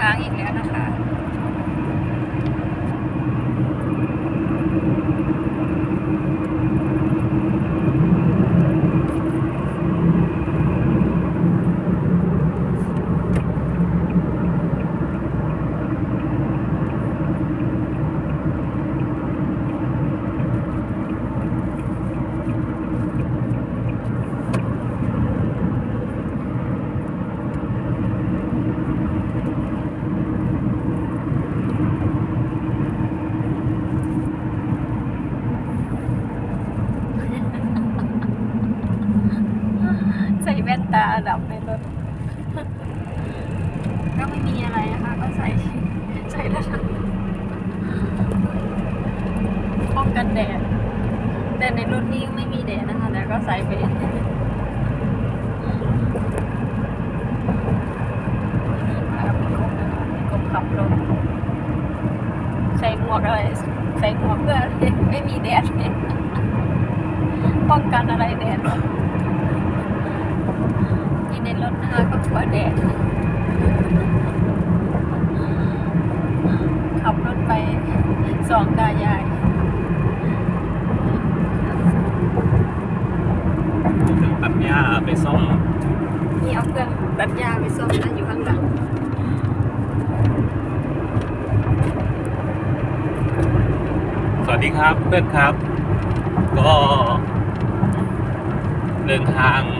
ทางอีกแล้วนะคะ ใส่แว่นตา ดับในรถก็ไม่มีอะไรนะคะ ก็ใส่ใส่แล้วป้องกันแดด แต่ในรถนี่ไม่มีแดดนะคะ แต่ก็ใส่ไปครับพี่กบนะคะพี่กบขับรถใส่หมวกอะไรใส่หมวกเพื่อไม่มีแดดป้องกันอะไรแดด ที่ในรถนะคะก็กลัวแดดขับรถไปสองตายายเครื่องตัดหญ้าไปซ่อมนี่เอาเครื่องตัดหญ้าไปซ่อมนะอยู่ข้างหลังสวัสดีครับเพื่อนครับ ก็เดินทาง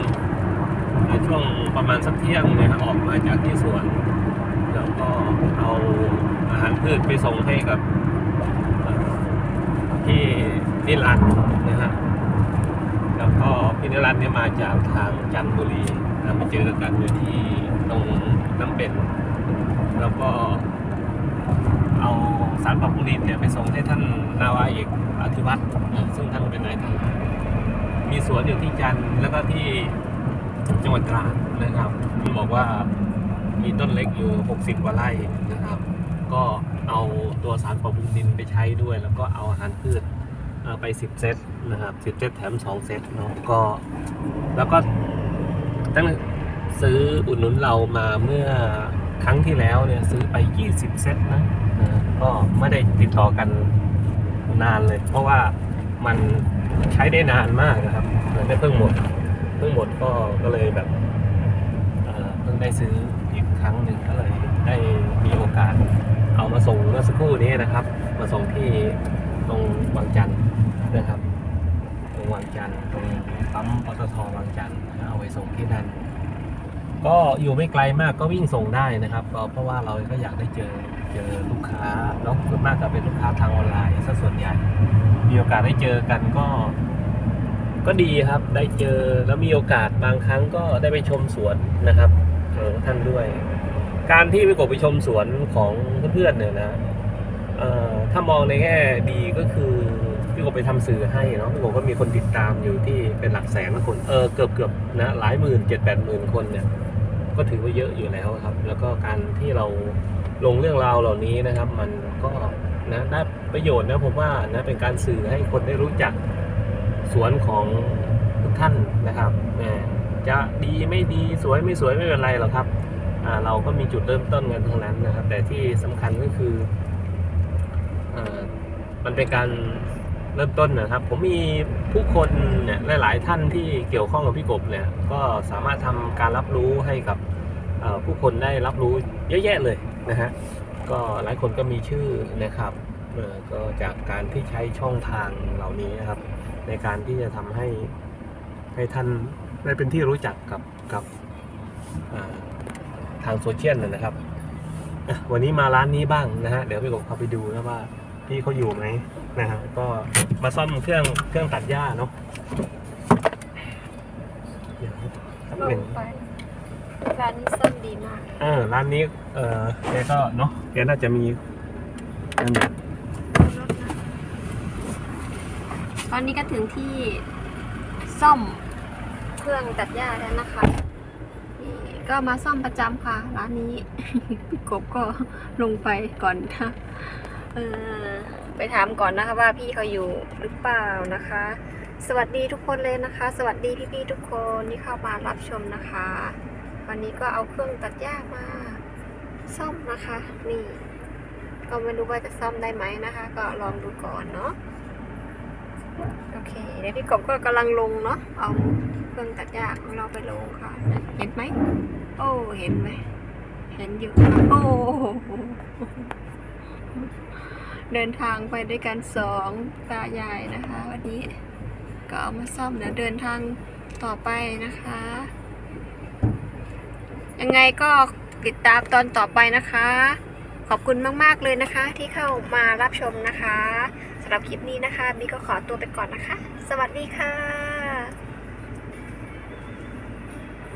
ใน ช่วงประมาณสักเที่ยงเนี่ยครับออกมาจากที่สวน แล้วก็เอาอาหารพืชไปส่งให้กับเอ่อที่นิรันดร์นะฮะแล้วก็พี่นิรันดร์เนี่ยมาจากทางจันทบุรีนะมาเจอกันอยู่ที่ตรงน้ำเป็น แล้วก็เอาสารปรับปรุงดินเนี่ยไปส่งให้ท่านนาวาเอกอธิวัตรซึ่งท่านเป็นนายทหารมีสวนอยู่ที่จันทร์แล้วก็ที่ จังหวัดตราดนะครับมันบอกว่ามีต้นเล็กอยู่ 60 กว่าไร่นะครับ ก็เอาตัวสารปรับปรุงดินไปใช้ด้วย แล้วก็เอาอาหารพืชเอ่อไป 10 เซตนะครับ10 เซตแถม 2 เซตเนาะก็ แล้วก็ตั้งซื้ออุดหนุนเรามาเมื่อครั้งที่แล้วเนี่ยซื้อไป 20 เซตนะก็ไม่ได้ติดต่อกันนานเลย เพราะว่ามันใช้ได้นานมากนะครับ มันไม่เพิ่งหมด เพิ่งหมดก็ก็เลยแบบเพิ่งได้ซื้ออีกครั้งหนึ่งก็เลยได้มีโอกาสเอามาส่งเมื่อสักครู่นี้นะครับ มาส่งที่ตรงบางจันทร์นะครับตรงวังจันทร์ตรงปั๊มปตทวังจันทร์เอาไปส่งที่นั่นก็อยู่ไม่ไกลมากก็วิ่งส่งได้นะครับเพราะว่าเราก็อยากได้เจอเจอลูกค้าแล้วส่วนมากก็เป็นลูกค้าทางออนไลน์ซะส่วนใหญ่มีโอกาสได้เจอกันก็ ก็ดีครับได้เจอแล้วมีโอกาสบางครั้งก็ได้ไปชมสวนนะครับของท่านด้วย การที่ไปกบไปชมสวนของเพื่อนๆเนี่ยนะถ้ามองในแง่ดีก็คือพี่กบไปทำสื่อให้เนาะพี่กบก็มีคนติดตามอยู่ที่เป็นหลักแสนคนเออเกือบเกือบนะหลายหมื่นเจ็ดแปดหมื่นคนเนี่ยก็ถือว่าเยอะอยู่แล้วครับ แล้วก็การที่เราลงเรื่องราวเหล่านี้นะครับ มันก็นะได้ประโยชน์นะผมว่านะเป็นการสื่อให้คนได้รู้จัก สวนของทุกท่านนะครับแหมจะดีไม่ดีสวยไม่สวยไม่เป็นไรหรอกครับเราก็มีจุดเริ่มต้นกันทั้งนั้นนะครับ แต่ที่สำคัญก็คืออมันเป็นการเริ่มต้นนะครับ ผมมีผู้คนเนี่ยหลาย ๆ ท่านที่เกี่ยวข้องกับพี่กบเนี่ยก็สามารถทำการรับรู้ให้กับผู้คนได้รับรู้เยอะแยะเลยนะฮะก็หลายคนก็มีชื่อนะครับ ก็จากการที่ใช้ช่องทางเหล่านี้นะครับ ในการที่จะทำให้ให้ท่านได้เป็นที่รู้จักกับกับอ่าทางโซเชียลนะนะครับอะวันนี้มาร้านนี้บ้างนะฮะ เดี๋ยวพี่กบเข้าไปดูนะว่าพี่เขาอยู่ไหมนะฮะ ก็มาซ่อมเครื่องเครื่องตัดหญ้าเนาะเดี๋ยวแป๊บลหนึ่งงไปร้านนี้ซ่อมดีมาก เออ ร้านนี้ เออแกก็เนาะแกน่าจะมีอันนี้ ตอนนี้ก็ถึงที่ซ่อมเครื่องตัดหญ้าแล้วนะคะนี่ก็มาซ่อมประจำค่ะ ร้านนี้พี่กบก็ลงไปก่อนนะเออไปถามก่อนนะคะว่าพี่เขาอยู่หรือเปล่านะคะ สวัสดีทุกคนเลยนะคะ สวัสดีพี่ๆทุกคนที่เข้ามารับชมนะคะ วันนี้ก็เอาเครื่องตัดหญ้ามาซ่อมนะคะ นี่ ก็ไม่รู้ว่าจะซ่อมได้ไหมนะคะ ก็ลองดูก่อนเนาะ อเคเดี๋ยวพี่กบก็กำลังลงเนาะเอาเครื่องตัดหญ้าของเราไปลงค่ะ เห็นไหมโอ้เห็นไหมเห็นอยู่โอ้เดินทางไปด้วยกันสองตายายนะคะวันนี้ก็เอามาซ่อมเดี๋ยวเดินทางต่อไปนะคะ ยังไงก็ติดตามตอนต่อไปนะคะ ขอบคุณมาก ๆ เลยนะคะที่เข้ามารับชมนะคะ หรับคลิปนี้นะคะ มีก็ขอตัวไปก่อนนะคะ สวัสดีค่ะ